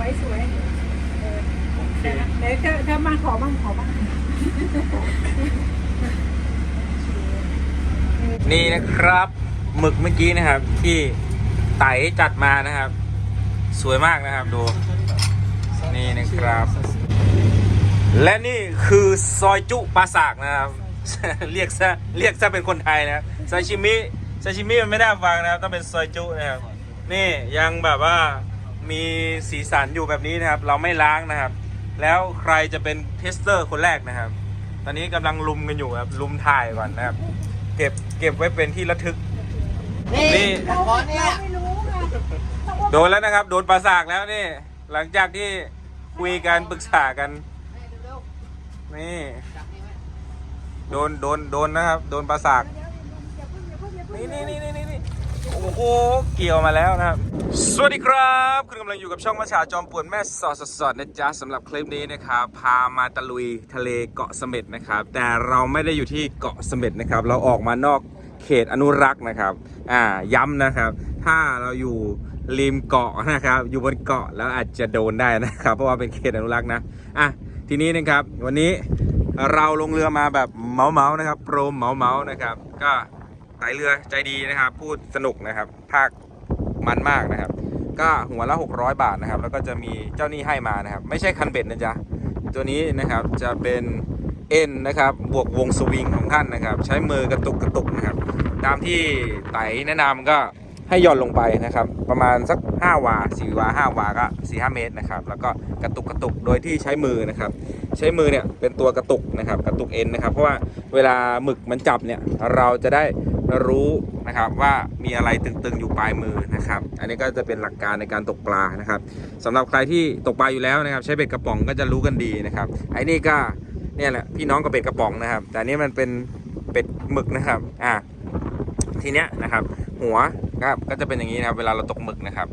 วยสวยเออโอเคเดี๋ยวเธอเธอมาขอบ้างขอบ้างนี่นะครับหมึกเมื่อกี้นะครับ ที่ไตจัดมานะครับ สวยมากนะครับดู นี่นะครับ และนี่คือซอยจุปลาสากนะครับ เรียกซะเรียกซะเป็นคนไทยนะครับซาชิมิซาชิมิมันไม่ได้ฟังนะครับ ต้องเป็นซอยจุนะครับ นี่ยังแบบว่า มีสีสันอยู่แบบนี้นะครับ เราไม่ล้างนะครับ แล้วใครจะเป็นเทสเตอร์คนแรกนะครับ ตอนนี้กำลังลุมกันอยู่ครับลุมถ่ายก่อนนะครับ เก็บเก็บไว้เป็นที่ระทึก นี่เราเราไม่รู้ไงโดนแล้วนะครับ โดนปลาสากแล้วนี่ หลังจากที่คุยกันปรึกษากันนี่โดนโดนโดนนะครับ โดนปลาสากนี่นี่นี่นี่นี่ โอ้โห เกี่ยวมาแล้วนะครับ สวัสดีครับ คุณกำลังอยู่กับช่องมาชาจอมป่วนแม่สอดสดนะจ๊ะสำหรับคลิปนี้นะครับ พามาตะลุยทะเลเกาะเสม็ดนะครับ แต่เราไม่ได้อยู่ที่เกาะเสม็ดนะครับ เราออกมานอกเขตอนุรักษ์นะครับ อ่า ย้ำนะครับ ถ้าเราอยู่ริมเกาะนะครับ อยู่บนเกาะแล้วอาจจะโดนได้นะครับ เพราะว่าเป็นเขตอนุรักษ์นะ อะ ทีนี้นะครับ วันนี้เราลงเรือมาแบบเมาเมานะครับ โปรมเมาเมานะครับ ก็ ไตเรือใจดีนะครับ พูดสนุกนะครับ ภาคมันมากนะครับ ก็หัวละ 600 บาทนะครับ แล้วก็จะมีเจ้าหนี้ให้มานะครับ ไม่ใช่คันเบ็ดนะจ๊ะ ตัวนี้นะครับจะเป็นเอ็นนะครับ บวกวงสวิงของท่านนะครับ ใช้มือกระตุกกระตุกนะครับ ตามที่ไตแนะนำก็ให้หย่อนลงไปนะครับ ประมาณสัก 5 วา 4 วา 5 วา ก็ 4-5 เมตรนะครับ แล้วก็กระตุกกระตุกโดยที่ใช้มือนะครับ ใช้มือเนี่ยเป็นตัวกระตุกนะครับ กระตุกเอ็นนะครับ เพราะว่าเวลาหมึกมันจับเนี่ยเราจะได้ รู้นะครับว่ามีอะไรตึงๆอยู่ปลายมือนะครับ อันนี้ก็จะเป็นหลักการในการตกปลานะครับสำหรับใครที่ตกปลาอยู่แล้วนะครับ ใช้เบ็ดกระป๋องก็จะรู้กันดีนะครับไอ้นี่ก็เนี่ยแหละพี่น้องกับเบ็ดกระป๋องนะครับ แต่นี้มันเป็นเป็ดหมึกนะครับอะทีเนี้ยนะครับ หัวครับก็จะเป็นอย่างนี้นะครับ เวลาเราตกหมึกนะครับ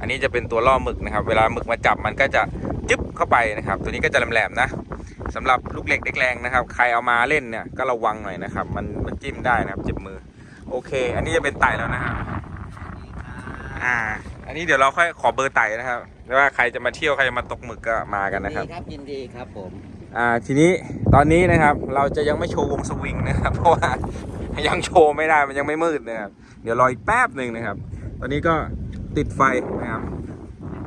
อันนี้จะเป็นตัวล่อหมึกนะครับ เวลาหมึกมาจับมันก็จะจึ๊บเข้าไปนะครับ ตัวนี้ก็จะแหลมๆนะสำหรับลูกเหล็กเด็กแรงนะครับ ใครเอามาเล่นเนี่ยก็ระวังหน่อยนะครับ มันมันจิ้มได้นะครับเจ็บมือ โอเค อันนี้จะเป็นไต่แล้วนะครับอ่า อันนี้เดี๋ยวเราค่อยขอเบอร์ไต่นะครับแล้วว่าใครจะมาเที่ยวใครจะมาตกหมึกก็มากันนะครับดีครับยินดีครับผมอ่าทีนี้ตอนนี้นะครับเราจะยังไม่โชว์วงสวิงนะครับ เพราะว่ายังโชว์ไม่ได้มันยังไม่มืดนะครับ เดี๋ยวรออีกแป๊บหนึ่งนะครับ ตอนนี้ก็ติดไฟนะครับ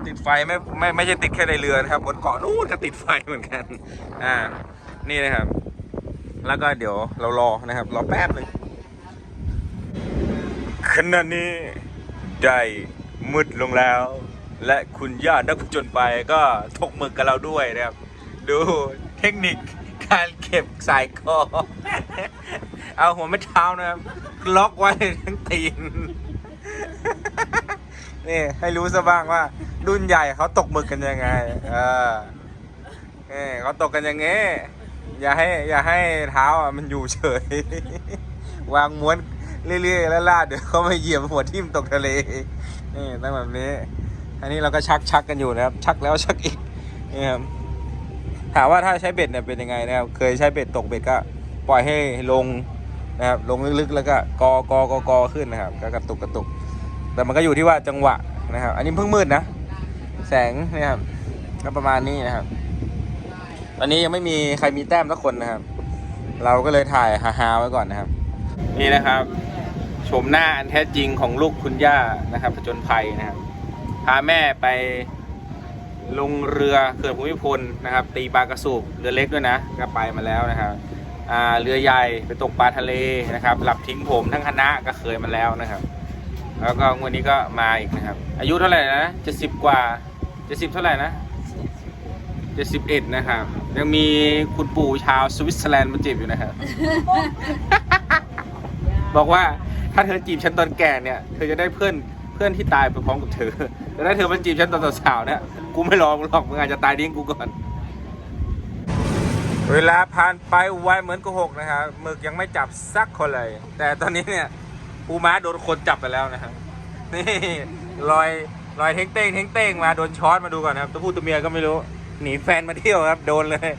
ติดไฟไม่ไม่ไม่ใช่ติดแค่ในเรือนะครับบนเกาะนู้นก็ติดไฟเหมือนกัน อ่า นี่นะครับ แล้วก็เดี๋ยวเรารอนะครับรอแป๊บหนึ่ง ขณะนี้ได้มืดลงแล้ว และคุณย่านักผจญไปก็ตกมึกกับเราด้วยนะครับ ดูเทคนิคการเก็บสายคอ เอาหัวไม่เท้านะครับ ล็อกไว้ทั้งตีน นี่ให้รู้ซะบ้างว่า รุ่นใหญ่เขาตกหมึกกันยังไง เออนี่เขาตกกันอย่างงี้ อย่าให้ อย่าให้เท้าอะมันอยู่เฉย วางม้วน เรื่อยๆแล้วลาดเดี๋ยวเขามาเหยียบหัวทิ่มตกทะเลนี่ต้งแบบนี้ อันนี้เราก็ชักชักกันอยู่นะครับ ชักแล้วชักอีกนี่ครับถามว่าถ้าใช้เบ็ดเนี่ยเป็นยังไงนะครับ เคยใช้เบ็ดตกเบ็ดก็ปล่อยให้ลงนะครับลงลึกๆ แล้วก็กอกอกอกอขึ้นนะครับก็กระตุกกระตุก แต่มันก็อยู่ที่ว่าจังหวะนะครับ อันนี้เพิ่งมืดนะ แสงนี่ครับก็ประมาณนี้นะครับตอนนี้ยังไม่มีใครมีแต้มสักคนนะครับ เราก็เลยถ่ายฮาๆไว้ก่อนนะครับ นี่นะครับ ชมหน้าอันแท้จริงของลูกคุณย่านะครับผจญภัยนะครับ พาแม่ไปลงเรือเขื่อนภูมิพลนะครับ ตีปลากระสูบเรือเล็กด้วยนะก็ไปมาแล้วนะครับเรือใหญ่ไปตกปลาทะเลนะครับ หลับทิ้งผมทั้งคณะก็เคยมาแล้วนะครับ แล้วก็วันนี้ก็มาอีกนะครับ อายุเท่าไหร่นะเจ็ดสิบกว่าเจ็ดสิบเท่าไหร่นะเจ็ดสิบเอ็ดนะครับ ยังมีคุณปู่ชาวสวิตเซอร์แลนด์มาจีบอยู่นะครับ บอกว่า ถ้าเธอจีบฉันตอนแก่เนี่ย เธอจะได้เพื่อนเพื่อนที่ตายไปพร้อมกับเธอแต่ถ้าเธอมาจีบฉันตอนสาวๆเนี่ย กูไม่รอมึงหรอก มึงอาจจะตายดิ้งกูก่อน เวลาผ่านไปไวเหมือนโกหกนะครับหมึกยังไม่จับสักคนเลย แต่ตอนนี้เนี่ยปูม้าโดนคนจับไปแล้วนะครับ นี่ลอยลอยเท้งเต้งเท้งเต้งมาโดนช้อนมาดูก่อนนะครับตัวผู้ตัวเมียก็ไม่รู้ หนีแฟนมาเที่ยวครับ โดนเลย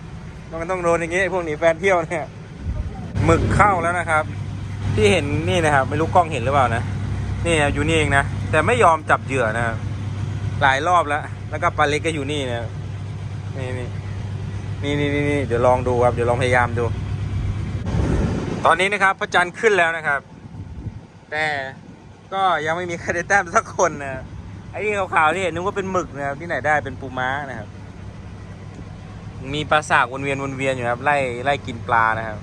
มันต้องโดนอย่างงี้พวกหนีแฟนเที่ยวเนี่ยหมึกเข้าแล้วนะครับ ที่เห็นนี่นะครับ ไม่รู้กล้องเห็นหรือเปล่านะนี่นะอยู่นี่เองนะแต่ไม่ยอมจับเหยื่อนะครับหลายรอบแล้ว แล้วก็ปลาเล็กก็อยู่นี่นะนี่นี่นี่นี่นี่นี่เดี๋ยวลองดูครับเดี๋ยวลองพยายามดู ตอนนี้นะครับพระจันทร์ขึ้นแล้วนะครับ แต่ก็ยังไม่มีใครได้แต้มสักคนนะไอ้ที่ขาวๆที่เห็นนึกว่าเป็นหมึกนะครับที่ไหนได้เป็นปูม้านะครับ มีปลาสากวนเวียนวนเวียนอยู่ครับไล่ไล่กินปลานะครับ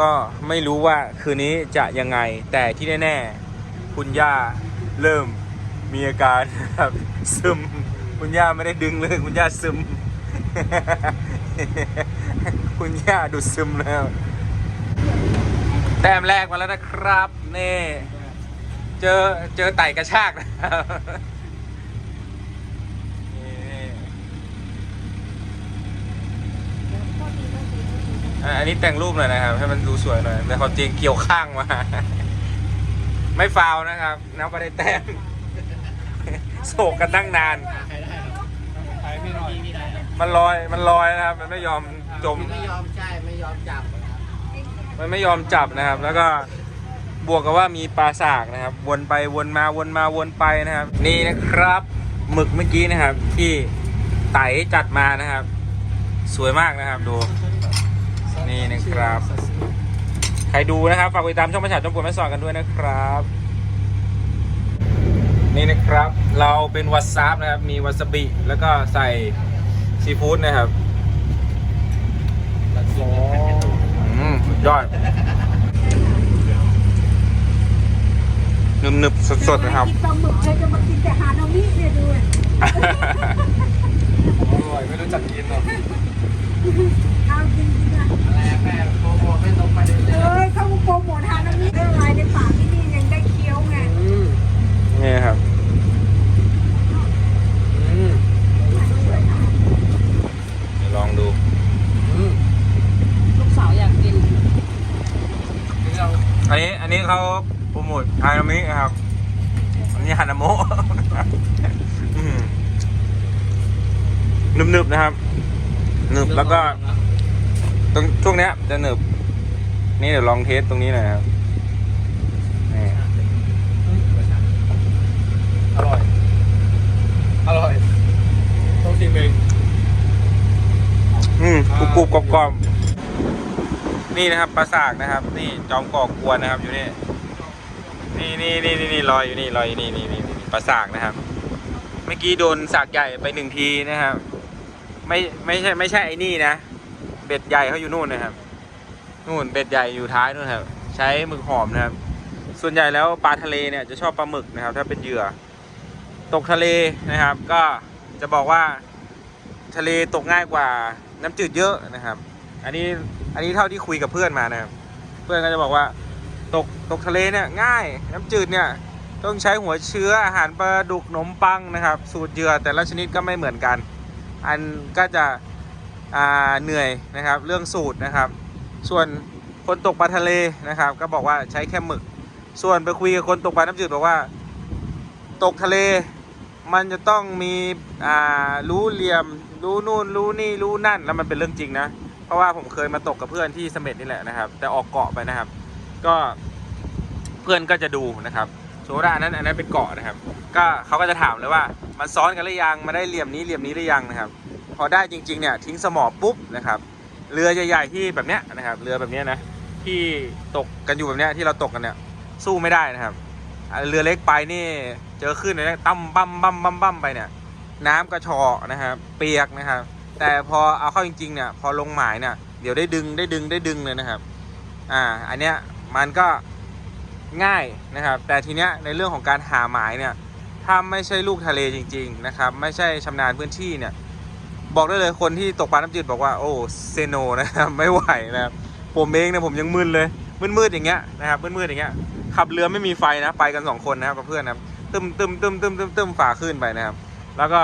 ก็ไม่รู้ว่าคืนนี้จะยังไง แต่ที่แน่ๆ คุณย่าเริ่มมีอาการครับซึม คุณย่าไม่ได้ดึงเลย คุณย่าซึม คุณย่าดูซึมแล้ว แต้มแรกมาแล้วนะครับ นี่ เจอเจอไต่กระชากนะครับนี่ อะอันนี้แต่งรูปหน่อยนะครับ ให้มันดูสวยหน่อย แต่ความจริงเกี่ยวข้างมา ไม่ฟาวล์นะครับนับไปได้แต้มโศกกันตั้งนานใครไม่หน่อยมันลอย มันลอยนะครับ มันไม่ยอมจม ไม่ยอมใช่ ไม่ยอมจับ มันไม่ยอมจับนะครับ แล้วก็บวกกับว่ามีปลาสากนะครับ วนไปวนมาวนมาวนไปนะครับ นี่นะครับหมึกเมื่อกี้นะครับ ที่ไตจัดมานะครับ สวยมากนะครับดู นี่นะครับ ใครดูนะครับ ฝากกดติดตามช่องประชาชนปวดแม่สอดกันด้วยนะครับ นี่นะครับ เราเป็นวัตซับนะครับ มีวาซาบิ แล้วก็ใส่ซีฟู้ดนะครับอืมสุดยอดหนึบๆสดๆนะครับกินปลาหมึกเลยจะมากินแต่ฮานามิเนี่ยดูเลยอร่อยไม่รู้จักกินหรอกเอาจริงๆน เด็นเลยเอ้ยเขาโปรโมทฮานามิเรื่องอะไรในปากที่นี่ยังได้เคี้ยวไงอืมนี่ครับอืมเดี๋ยวลองดูอืมลูกสาวอยากกินนี่เราอันนี้อันนี้เขาโปรโมทฮานามินะครับ อันนี้ฮานาโมะอืมหนึบๆนะครับหนึบแล้วก็ ตรงช่วงเนี้ยจะหนึบ นี่เดี๋ยวลองเทสตรงนี้หน่อยนะครับนี่อร่อย อร่อย ต้องชิมเองอืมกรุบกรุบกรอบกรอบๆนี่นะครับปลาสากนะครับ นี่จอมก่อกวนนะครับ อยู่นี่นี่นี่นี่นี่นี่ลอยอยู่นี่ลอยอยู่นี่นี่นี่นี่ปลาสากนะครับ เมื่อกี้โดนสากใหญ่ไปหนึ่งทีนะครับ ไม่ไม่ใช่ไม่ใช่ไอ้นี่นะ เบ็ดใหญ่เขาอยู่นู่นนะครับนู่นเบ็ดใหญ่อยู่ท้ายนู่นครับ ใช้หมึกหอมนะครับ ส่วนใหญ่แล้วปลาทะเลเนี่ยจะชอบปลาหมึกนะครับ ถ้าเป็นเหยื่อ ตกทะเลนะครับ ก็จะบอกว่าทะเลตกง่ายกว่าน้ำจืดเยอะนะครับ อันนี้อันนี้เท่าที่คุยกับเพื่อนมานะครับ เพื่อนก็จะบอกว่าตกตกทะเลเนี่ยง่าย น้ำจืดเนี่ยต้องใช้หัวเชื้ออาหารปลาดุกนมปังนะครับ สูตรเหยื่อแต่ละชนิดก็ไม่เหมือนกัน อันก็จะ เหนื่อยนะครับ เรื่องสูตรนะครับ ส่วนคนตกปลาทะเลนะครับ ก็บอกว่าใช้แค่หมึก ส่วนไปคุยกับคนตกปลาน้ำจืดบอกว่า ตกทะเล มันจะต้องมีรู้เหลี่ยม รู้นู่น รู้นี่รู้นั่นแล้วมันเป็นเรื่องจริงนะเพราะว่าผมเคยมาตกกับเพื่อนที่เสม็ดนี่แหละนะครับ แต่ออกเกาะไปนะครับ ก็เพื่อนก็จะดูนะครับสมมติว่านั้นอันนั้นเป็นเกาะนะครับ ก็เขาก็จะถามเลยว่า มันซ้อนกันหรือยังมาได้เหลี่ยมนี้เหลี่ยมนี้หรือยังนะครับ อได้จริงๆเนี่ยทิ้งสมอปุ๊บนะครับเรือใหญ่ๆที่แบบเนี้ยนะครับเรือแบบเนี้ยนะที่ตกกันอยู่แบบเนี้ยที่เราตกกันเนี่ยสู้ไม่ได้นะครับ เรือเล็กไปนี่เจอขึ้นเลยนะตั้มบั้มบั้มบั้มบั้มไปเนี่ย น้ำกระชอนะครับเปียกนะครับ แต่พอเอาเข้าจริงๆเนี่ยพอลงหมายเนี่ยเดี๋ยวได้ดึงได้ดึงได้ดึงเลยนะครับอ่าอันเนี้ยมันก็ง่ายนะครับ แต่ทีเนี้ยในเรื่องของการหาหมายเนี่ยถ้าไม่ใช่ลูกทะเลจริง ๆนะครับ ไม่ใช่ชำนาญพื้นที่เนี่ย บอกได้เลยคนที่ตกปลาน้ำจืดบอกว่าโอ้เซโนนะครับไม่ไหวนะครับผมเองเนี่ยผมยังมึนเลยมืดๆอย่างเงี้ยนะครับมืดๆอย่างเงี้ยขับเรือไม่มีไฟนะไปกันสองคนนะครับกับเพื่อนนะครับตึมตึมตึมตึมตึมตึมฝ่าขึ้นไปนะครับ แล้วก็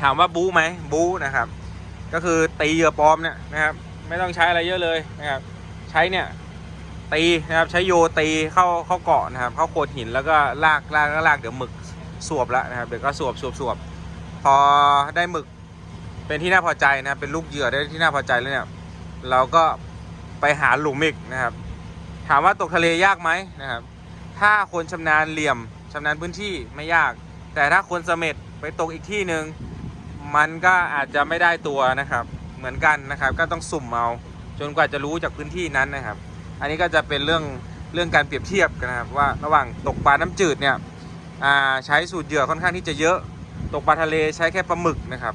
ถามว่าบู๊ไหมบู๊นะครับ ก็คือตีเหยื่อปลอมเนี่ยนะครับ ไม่ต้องใช้อะไรเยอะเลยนะครับ ใช้เนี่ยตีนะครับใช้โยตีเข้าเข้าเกาะนะครับ เข้าโขดหินแล้วก็ลากลากลากลากเดี๋ยวหมึกสวบแล้วนะครับ เดี๋ยวก็สวบสวบสวบพอได้หมึก เป็นที่น่าพอใจนะครับเป็นลูกเหยื่อได้ที่น่าพอใจแล้วเนี่ย เราก็ไปหาหลุมอีกนะครับ ถามว่าตกทะเลยากไหมนะครับ ถ้าคนชำนาญเหลี่ยมชำนาญพื้นที่ไม่ยาก แต่ถ้าคนเสม็ดไปตกอีกที่หนึ่งมันก็อาจจะไม่ได้ตัวนะครับ เหมือนกันนะครับ ก็ต้องสุ่มเอาจนกว่าจะรู้จากพื้นที่นั้นนะครับ อันนี้ก็จะเป็นเรื่องเรื่องการเปรียบเทียบกันนะครับว่าระหว่างตกปลาน้ำจืดเนี่ยใช้สูตรเหยื่อค่อนข้างที่จะเยอะ ตกปลาทะเลใช้แค่ปลาหมึกนะครับ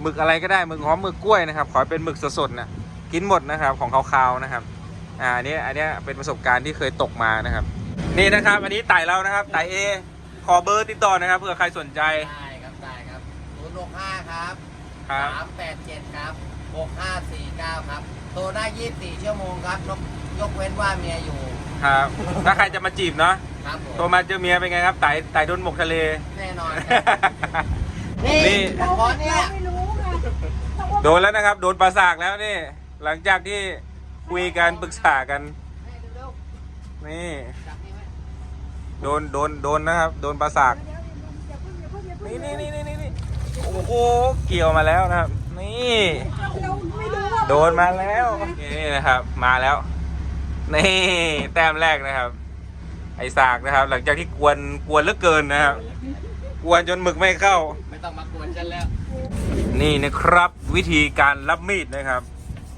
หมึกอะไรก็ได้หมึกหอมหมึกกล้วยนะครับ ขอให้เป็นหมึกสดๆนะกินหมดนะครับของคาวๆนะครับอ่าอันนี้อันนี้เป็นประสบการณ์ที่เคยตกมานะครับ นี่นะครับ อันนี้ไต่เรานะครับไต่เอขอเบอร์ติดต่อนะครับเผื่อใครสนใจ ได้ครับได้ครับศูนย์หกห้าครับครับสามแปดเจ็ดครับหกห้าสี่เก้าครับโทรได้ยี่สิบสี่ชั่วโมงครับยกยกเว้นว่าเมียอยู่ครับ ถ้าใครจะมาจีบเนาะครับผมโทรมาเจอเมียเป็นไงครับไต่ไต่โดนหมกทะเล แน่นอนนี่นี่ ขอเนี่ย ไม่รู้ไง โดนแล้วนะครับ โดนปลาสากแล้วนี่ หลังจากที่คุยกันปรึกษากัน นี่ โดนโดนโดนนะครับ โดนปลาสากนี่นี่นี่นี่นี่โอ้โหเกี่ยวมาแล้วนะครับ นี่ โดนมาแล้วนี่นะครับ มาแล้ว นี่แต้มแรกนะครับ ไอสากนะครับ หลังจากที่กวนกวนเหลือเกินนะครับ กวนจนหมึกไม่เข้า ไม่ต้องมากวนฉันแล้ว นี่นะครับวิธีการรับมีดนะครับ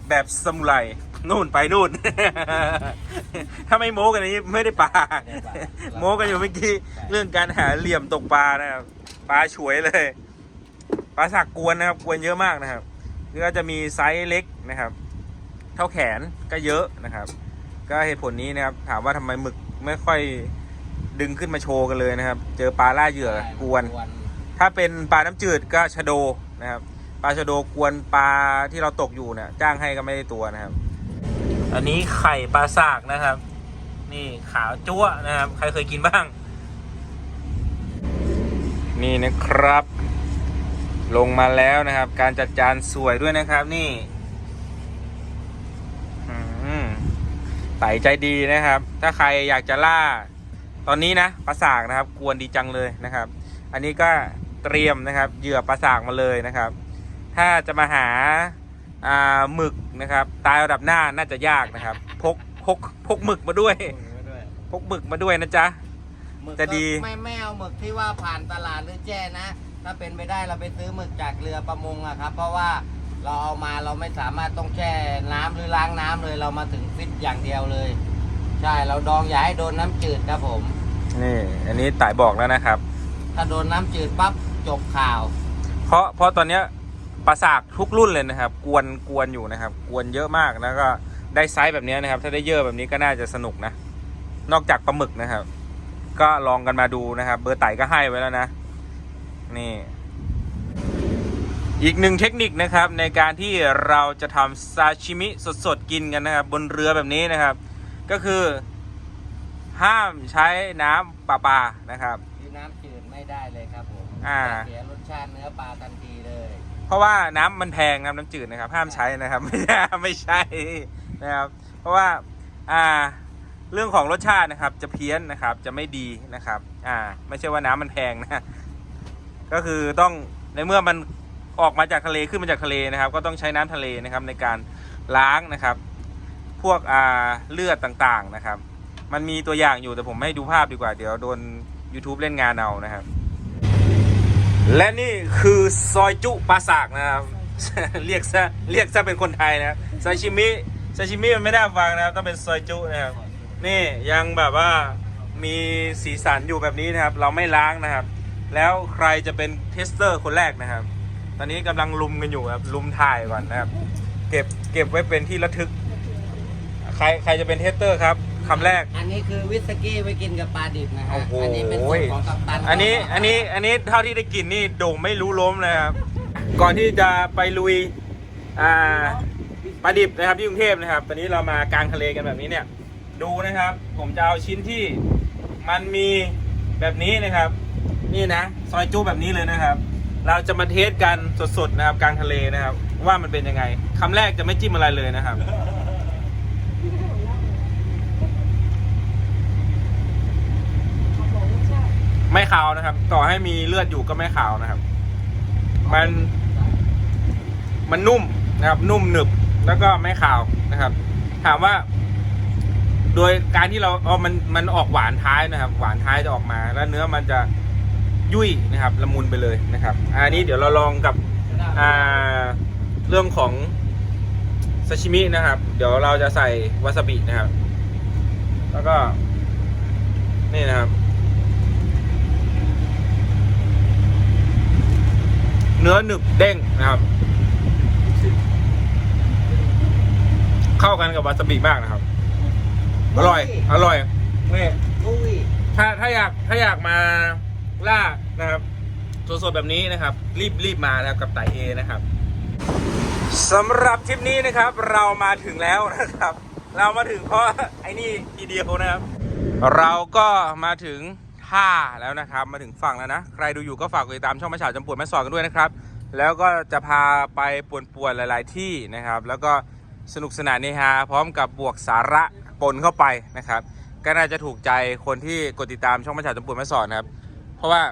แบบสมุไรนู่นไปนู่น ถ้าไม่โม้กันนี้ไม่ได้ปลาโม้กันอยู่เมื่อกี้เรื่องการหาเหลี่ยมตกปลานะครับปลาฉวยเลยปลาสักกวนนะครับกวนเยอะมากนะครับก็จะมีไซส์เล็กนะครับ เท่าแขนก็เยอะนะครับ ก็เหตุผลนี้นะครับ ถามว่าทำไมหมึกไม่ค่อยดึงขึ้นมาโชว์กันเลยนะครับ เจอปลาล่าเหยื่อกวน ถ้าเป็นปลาน้ำจืดก็ชะโด นะครับปลาชะโดกวนปลาที่เราตกอยู่เนี่ยจ้างให้ก็ไม่ได้ตัวนะครับ อันนี้ไข่ปลาสากนะครับ นี่ขาวจั๊วะนะครับ ใครเคยกินบ้าง นี่นะครับ ลงมาแล้วนะครับ การจัดจานสวยด้วยนะครับ นี่อืมไต่ใจดีนะครับ ถ้าใครอยากจะล่า ตอนนี้นะปลาสากนะครับ กวนดีจังเลยนะครับ อันนี้ก็ เตรียมนะครับ เหยื่อปลาสากมาเลยนะครับ ถ้าจะมาหาอ่าหมึกนะครับ ตายระดับหน้าน่าจะยากนะครับ พกพกพกหมึกมาด้วย พกหมึกมาด้วยนะจ๊ะ หมึกจะดี ก็ไม่ไม่เอาหมึกที่ว่าผ่านตลาดหรือแจ้นะ ถ้าเป็นไปได้เราไปซื้อหมึกจากเรือประมงอะครับ เพราะว่าเราเอามาเราไม่สามารถต้องแช่น้ำหรือล้างน้ำเลยเรามาถึงฟิตอย่างเดียวเลย ใช่เราดองอย่าให้โดนน้ำจืดครับผม นี่ อันนี้ต่ายบอกแล้วนะครับ ถ้าโดนน้ำจืดปั๊บ จบข่าว เพราะเพราะตอนเนี้ยปลาสากทุกรุ่นเลยนะครับ กวนกวนอยู่นะครับ กวนเยอะมากแล้วก็ได้ไซส์แบบเนี้ยนะครับ ถ้าได้เยอะแบบนี้ก็น่าจะสนุกนะ นอกจากปลาหมึกนะครับ ก็ลองกันมาดูนะครับ เบอร์ไต่ก็ให้ไว้แล้วนะ นี่ อีกหนึ่งเทคนิคนะครับ ในการที่เราจะทำซาชิมิสดๆกินกันนะครับ บนเรือแบบนี้นะครับ ก็คือ ห้ามใช้น้ำประปานะครับที่น้ำจืดไม่ได้เลยครับผม อ่าจะเสียรสชาติเนื้อปลาทันทีเลยเพราะว่าน้ำมันแพงนะครับน้ำจืดนะครับ ห้ามใช้นะครับ ไม่ใช่ไม่ใช่นะครับ เพราะว่าอ่าเรื่องของรสชาตินะครับ จะเพี้ยนนะครับจะไม่ดีนะครับ อ่า ไม่ใช่ว่าน้ำมันแพงนะ ก็คือต้องในเมื่อมันออกมาจากทะเลขึ้นมาจากทะเลนะครับ ก็ต้องใช้น้ำทะเลนะครับ ในการล้างนะครับ พวกอ่าเลือดต่างๆนะครับ มันมีตัวอย่างอยู่แต่ผมไม่ให้ดูภาพดีกว่า เดี๋ยวโดน YouTube เล่นงานเอานะครับ และนี่คือซอยจุปลาสากนะครับ เรียกซะเรียกซะเป็นคนไทยนะครับซาชิมิซาชิมิมันไม่ได้ฟังนะครับต้องเป็นซอยจุนะครับนี่ยังแบบว่ามีสีสันอยู่แบบนี้นะครับ เราไม่ล้างนะครับ แล้วใครจะเป็นเทสเตอร์คนแรกนะครับ ตอนนี้กำลังลุมกันอยู่ครับลุมถ่ายก่อนนะครับ เก็บเก็บไว้เป็นที่ระทึก ใครใครจะเป็นเทสเตอร์ครับ คำแรก อันนี้คือวิสกี้ไว้กินกับปลาดิบนะฮะ โอ้โห อันี้เป็นสูตรของกัปตันอันนี้อันนี้อันนี้เท่าที่ได้กินนี่โด่งไม่รู้ล้มเลยครับ ก่อนที่จะไปลุยอ่าปลาดิบนะครับที่กรุงเทพนะครับ ตอนนี้เรามากลางทะเลกันแบบนี้เนี่ย ดูนะครับ ผมจะเอาชิ้นที่มันมีแบบนี้นะครับ นี่นะ ซอยจูแบบนี้เลยนะครับ เราจะมาเทสกันสดๆนะครับกลางทะเลนะครับ ว่ามันเป็นยังไงคำแรกจะไม่จิ้มอะไรเลยนะครับ ไม่ขาวนะครับ ต่อให้มีเลือดอยู่ก็ไม่ขาวนะครับ มัน มันนุ่มนะครับ นุ่มหนึบแล้วก็ไม่ขาวนะครับ ถามว่า โดยการที่เราเอามันมันออกหวานท้ายนะครับ หวานท้ายจะออกมา แล้วเนื้อมันจะยุ่ยนะครับละมุนไปเลยนะครับ อันนี้เดี๋ยวเราลองกับอ่าเรื่องของซาชิมินะครับ เดี๋ยวเราจะใส่วาซาบินะครับ แล้วก็ นี่นะครับ เนื้อหนึบเด้งนะครับ เข้ากันกับวาซาบิมากนะครับ อร่อย อร่อยนี่อุ้ยถ้าถ้าอยากถ้าอยากมาล่านะครับสดๆแบบนี้นะครับ รีบรีบมานะครับกับไต่เอนะครับสำหรับทริปนี้นะครับ เรามาถึงแล้วนะครับ เรามาถึงเพราะไอ้นี่ทีเดียวนะครับ เราก็มาถึง ท่าแล้วนะครับ มาถึงฝั่งแล้วนะ ใครดูอยู่ก็ฝากกดติดตามช่องมาฉาจำปวดแม่สอนกันด้วยนะครับ แล้วก็จะพาไปป่วนๆหลาย ๆ ที่นะครับ แล้วก็สนุกสนานเนฮาพร้อมกับบวกสาระปนเข้าไปนะครับ ก็น่าจะถูกใจคนที่กดติดตามช่องมาฉาจำปวดแม่สอนนะครับ เพราะว่า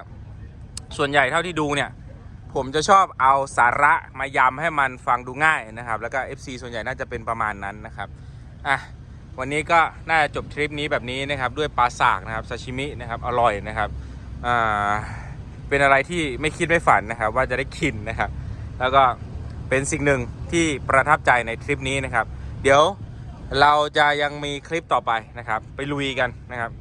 ส่วนใหญ่เท่าที่ดูเนี่ยผมจะชอบเอาสาระมายำให้มันฟังดูง่ายนะครับ แล้วก็ FC ส่วนใหญ่น่าจะเป็นประมาณนั้นนะครับ อะ วันนี้ก็น่าจะจบทริปนี้แบบนี้นะครับด้วยปลาสากนะครับซาชิมินะครับอร่อยนะครับอ่าเป็นอะไรที่ไม่คิดไม่ฝันนะครับ ว่าจะได้กินนะครับ แล้วก็เป็นสิ่งหนึ่งที่ประทับใจในทริปนี้นะครับ เดี๋ยวเราจะยังมีคลิปต่อไปนะครับ ไปลุยกันนะครับ